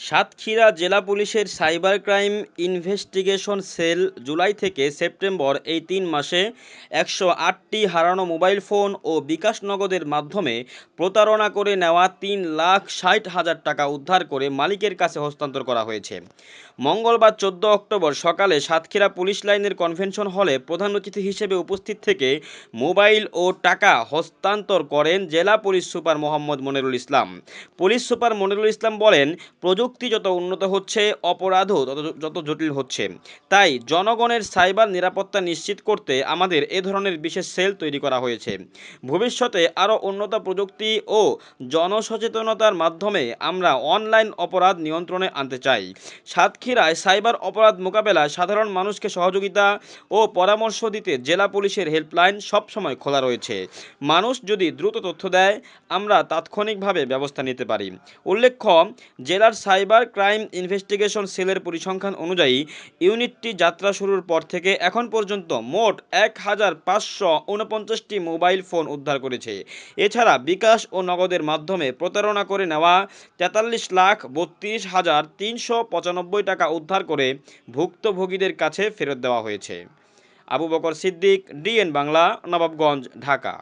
সাতক্ষীরা জেলা পুলিশের cyber crime investigation cell July থেকে সেপ্টেম্বর এই তিন মাসে একশো আটটি হারানো মোবাইল ফোন ও বিকাশ নগদের মাধ্যমে প্রতারণা করে নেওয়া তিন লাখ ষাট হাজার টাকা উদ্ধার করে মালিকের কাছে হস্তান্তর করা হয়েছে। মঙ্গলবার চোদ্দ অক্টোবর সকালে সাতক্ষীরা পুলিশ লাইনের কনভেনশন হলে প্রধান অতিথি হিসেবে উপস্থিত থেকে মোবাইল ও টাকা হস্তান্তর করেন জেলা police super Mohammad Monirul Islam. Police super Monirul Islam বলেন, প্রযুক্তি যত উন্নত হচ্ছে, অপরাধও তত যত জটিল হচ্ছে। তাই জনগণের সাইবার নিরাপত্তা নিশ্চিত করতে আমাদের এ ধরনের বিশেষ সেল তৈরি করা হয়েছে। ভবিষ্যতে আরও উন্নত প্রযুক্তি ও জনসচেতনতার মাধ্যমে আমরা অনলাইন অপরাধ নিয়ন্ত্রণে আনতে চাই। সাতক্ষীরায় সাইবার অপরাধ মোকাবেলায় সাধারণ মানুষকে সহযোগিতা ও পরামর্শ দিতে জেলা পুলিশের হেল্পলাইন সবসময় খোলা রয়েছে। মানুষ যদি দ্রুত তথ্য দেয়, আমরা তাৎক্ষণিকভাবে ব্যবস্থা নিতে পারি। উল্লেখ্য, জেলার সাইবার ক্রাইম ইনভেস্টিগেশন সেলের পরিসংখ্যান অনুযায়ী, ইউনিটটি যাত্রা শুরুর পর থেকে এখন পর্যন্ত মোট এক হাজার পাঁচশো উনপঞ্চাশটি মোবাইল ফোন উদ্ধার করেছে। এছাড়া বিকাশ ও নগদের মাধ্যমে প্রতারণা করে নেওয়া তেতাল্লিশ লাখ বত্রিশ হাজার তিনশো পঁচানব্বই টাকা উদ্ধার করে ভুক্তভোগীদের কাছে ফেরত দেওয়া হয়েছে। আবু বকর সিদ্দিক, ডিএন বাংলা, নবাবগঞ্জ, ঢাকা।